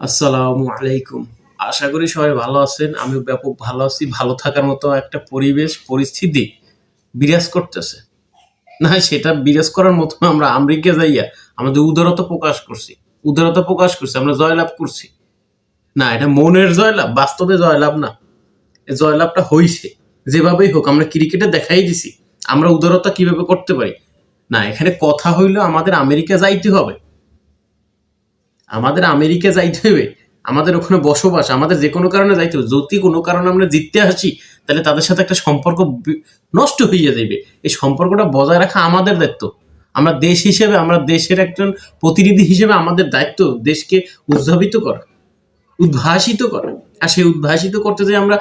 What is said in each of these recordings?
আসসালামু আলাইকুম। আশা করি সবাই ভালো আছেন। আমি ব্যাপক ভালো আছি। ভালো থাকার মতো একটা পরিবেশ, পরিস্থিতি বিরাজ করতেছে। না, সেটা বিরাজ করার মতো আমরা আমেরিকা যাইয়া আমাদের উদারতা প্রকাশ করছি। উদারতা প্রকাশ করছি, আমরা জয়লাভ করছি। না, এটা মনের জয়লাভ, বাস্তবে জয়লাভ না। জয়লাভটা হইছে। যেভাবেই হোক, আমরা ক্রিকেটে দেখাই দিছি। আমরা উদারতা কীভাবে করতে পারি? না, এখানে কথা হইল আমাদের আমেরিকা যাইতে হবে। আমাদের আমেরিকা যাইতে হবে আমাদের ওখানে বসবাস, আমাদের যে কোনো কারণে যাইতে হবে যদি কোনো কারণে আমরা জিততে আসি, তাহলে তাদের সাথে একটা সম্পর্ক নষ্ট হয়ে যাবে এই সম্পর্কটা বজায় রাখা আমাদের দায়িত্ব। আমরা দেশ হিসেবে, আমরা দেশের একজন প্রতিনিধি হিসেবে আমাদের দায়িত্ব দেশকে উদ্ভাবিত করা, উদ্ভাসিত করা। আর সেই উদ্ভাসিত করতে যে আমরা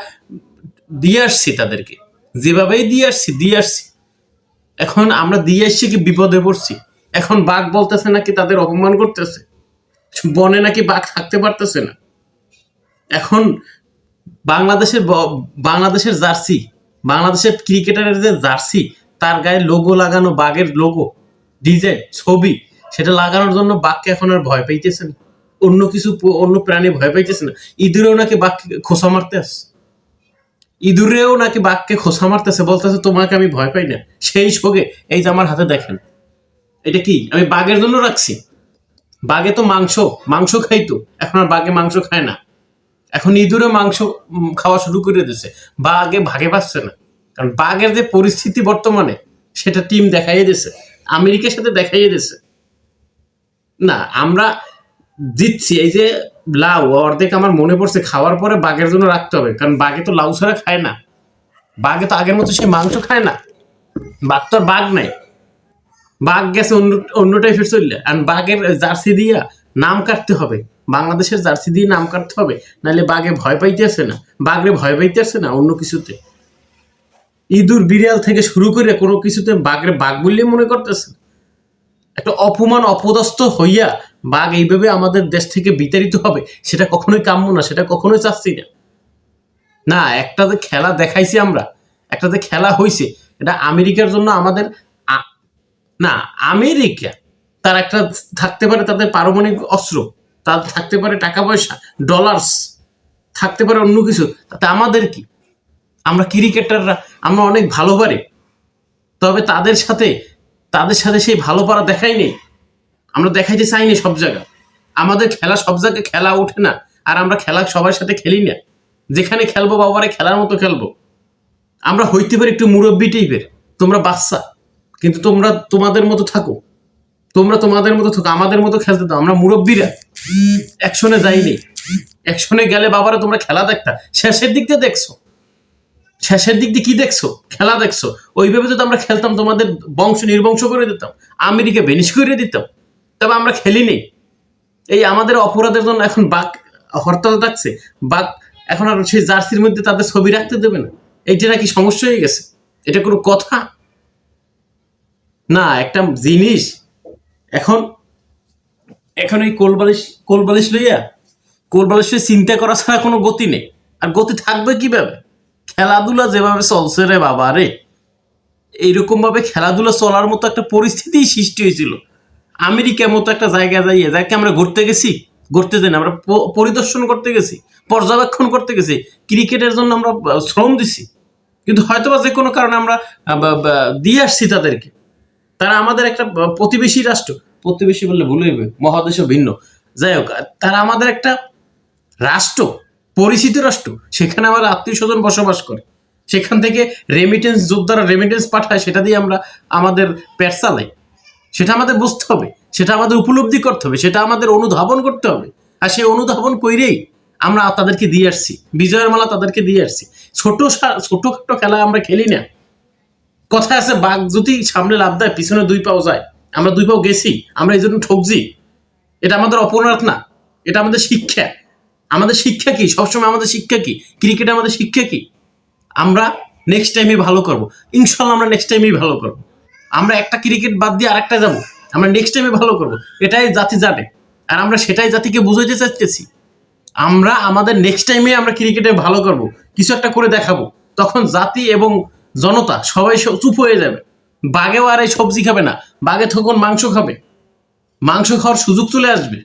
দিয়ে আসছি তাদেরকে। যেভাবেই দিয়ে আসছি দিয়ে আসছি। এখন আমরা দিয়ে আসছি কি বিপদে পড়ছি? এখন বাঘ বলতেছে নাকি তাদের অপমান করতেছে? বনে নাকি বাঘ থাকতে পারতেছে না। এখন বাংলাদেশের বাংলাদেশের জার্সি, বাংলাদেশের ক্রিকেটারের যে জার্সি, তার গায়ে লোগো লাগানো বাঘের লোগো ডিজাইন ছবি, সেটা লাগানোর জন্য বাঘকে এখন আর ভয় পাইতেছে না। অন্য কিছু অন্য প্রাণী ভয় পাইতেছে না। ইঁদুরেও নাকি বাঘকে খোসা মারতে আসছে ইঁদুরেও নাকি বাঘকে খোসা মারতেছে বলতেছে, তোমাকে আমি ভয় পাই না। সেই শোকে, এই যে আমার হাতে দেখেন, এটা কি? আমি বাঘের জন্য রাখছি? বাঘে তো মাংস মাংস খাইতো এখন আর বাঘে মাংস খায় না। এখন ইঁদুরে মাংস খাওয়া শুরু করে দিয়েছে বাঘে ভাগে পাচ্ছে না। কারণ বাঘের যে পরিস্থিতি বর্তমানে, সেটা টিম দেখাইয়ে দিয়েছে আমেরিকার সাথে দেখাইয়ে দিয়েছে না, আমরা দিচ্ছি এই যে লাউ, অর্ধেক আমার মনে পড়ছে খাওয়ার পরে বাঘের জন্য রাখতে হবে। কারণ বাঘে তো লাউ ছাড়া খায় না। বাঘে তো আগের মতো সে মাংস খায় না। বাঘ তো আর বাঘ নাই। বাঘ গেছে অন্য অন্য টাইপের চললে আর বাঘের জার্সি দিয়া নাম কাটতে হবে। বাংলাদেশের জার্সি দিয়ে নাম কাটতে হবে। নাহলে বাঘে ভয় পাইতে পাইতেছে না। বাঘরে ভয় পাইতে পাইতেছে না অন্য কিছুতে। ইঁদুর বিড়াল থেকে শুরু করে কোনো কিছুতে বাঘরে বাঘ বললে মনে করতেছে একটা অপমান, অপদস্থ হইয়া বাঘ এইভাবে আমাদের দেশ থেকে বিতাড়িত হবে, সেটা কখনোই কাম্য না, সেটা কখনোই চাচ্ছি না। না, একটা যে খেলা দেখাইছি আমরা, একটা যে খেলা হইছে, এটা আমেরিকার জন্য আমাদের না, আমেরিকা, তার একটা থাকতে পারে তাদের পারমাণবিক অস্ত্র, তার থাকতে পারে টাকা পয়সা ডলার্স থাকতে পারে অন্য কিছু, তাতে আমাদের কি? আমরা ক্রিকেটাররা, আমরা অনেক ভালো পারি, তবে তাদের সাথে তাদের সাথে সেই ভালো পারা দেখাই নেই। আমরা দেখাইতে চাইনি সব জায়গা। আমাদের খেলা সব জায়গায় খেলা ওঠে না, আর আমরা খেলা সবার সাথে খেলি না। যেখানে খেলব বাবারে খেলার মতো খেলব। আমরা হইতে পারি একটু মুরব্বী টাইপের তোমরা বাচ্চা কিন্তু তোমরা তোমাদের মতো থাকো। তোমরা তোমাদের মতো থাকো, আমাদের মতো খেলতে দাও। আমরা মুরব্বীরা। একশনে যাইনি। একশনে গেলে বাবারা তোমরা খেলা দেখতা। শেষের দিক দিয়ে দেখছ। শেষের দিক দিয়ে কি দেখছ? খেলা দেখছ। ওইভাবে যদি আমরা খেলতাম, তোমাদের বংশ নির্বংশ করে দিতাম, আমেরিকা বেনিশ করে দিতাম, তবে আমরা খেলিনি। এই আমাদের অপরাধের জন্য এখন বাঘ হরতাল ডাকছে। বাঘ এখন আর সেই জার্সির মধ্যে তাদের ছবি রাখতে দেবে না। এইটা নাকি সমস্যা হয়ে গেছে। এটা কোনো কথা? না, একটা জিনিস। এখন এখন এই কোলবালিশ কোলবালিশ লইয়া কোলবালিশ চিন্তা করা ছাড়া কোনো গতি নেই। আর গতি থাকবে কীভাবে? খেলাধুলা যেভাবে চলছে রে বাবা রে। এইরকম ভাবে খেলাধুলা চলার মতো একটা পরিস্থিতি সৃষ্টি হয়েছিল। আমেরিকার মতো একটা জায়গা যাইয়ে যাকে আমরা ঘুরতে গেছি, ঘুরতে যাই আমরা পরিদর্শন করতে গেছি, পর্যবেক্ষণ করতে গেছি, ক্রিকেটের জন্য আমরা শ্রম দিছি। কিন্তু হয়তোবা যে কোনো কারণে আমরা দিয়ে আসছি তাদেরকে। তারা আমাদের একটা প্রতিবেশী রাষ্ট্র। প্রতিবেশী বললে ভুল হইবে, মহাদেশও ভিন্ন। যাই হোক তারা আমাদের একটা রাষ্ট্র, পরিচিত রাষ্ট্র। সেখানে আমার আত্মীয় স্বজন বসবাস করে। সেখান থেকে রেমিটেন্স যোদ্ধারা রেমিটেন্স পাঠায়, সেটা দিয়ে আমরা আমাদের পেট চালাই। সেটা আমাদের বুঝতে হবে, সেটা আমাদের উপলব্ধি করতে হবে, সেটা আমাদের অনুধাবন করতে হবে। আর সেই অনুধাবন কইরেই আমরা তাদেরকে দিয়ে আসছি। বিজয়ের মালা তাদেরকে দিয়ে আসছি। ছোট ছোটখাটো খেলা আমরা খেলি না। কথা আছে, বাঘ যদি সামনে লাভ দেয়, পিছনে দুই পাও যায়। আমরা দুই পাও গেছি, আমরা এই জন্য ঠকছি। এটা আমাদের অপরাধ না, এটা আমাদের শিক্ষা। আমাদের শিক্ষা কি? সবসময় আমাদের শিক্ষা কি? ক্রিকেট আমাদের শিক্ষা কি? আমরা নেক্সট টাইমে ভালো করব। ইনশাল্লাহ আমরা নেক্সট টাইমেই ভালো করব। আমরা একটা ক্রিকেট বাদ দিয়ে আরেকটা যাব। আমরা নেক্সট টাইমে ভালো করব। এটাই জাতি জানে। আর আমরা সেটাই জাতিকে বুঝাইতে চাইতেছি। আমরা আমাদের নেক্সট টাইমে আমরা ক্রিকেটে ভালো করব। কিছু একটা করে দেখাবো। তখন জাতি এবং জনতা সবাই চুপ হয়ে যাবে। বাঘেও আর এই সবজি খাবে না। বাঘে তখন মাংস খাবে। মাংস খাওয়ার সুযোগ চলে আসবে।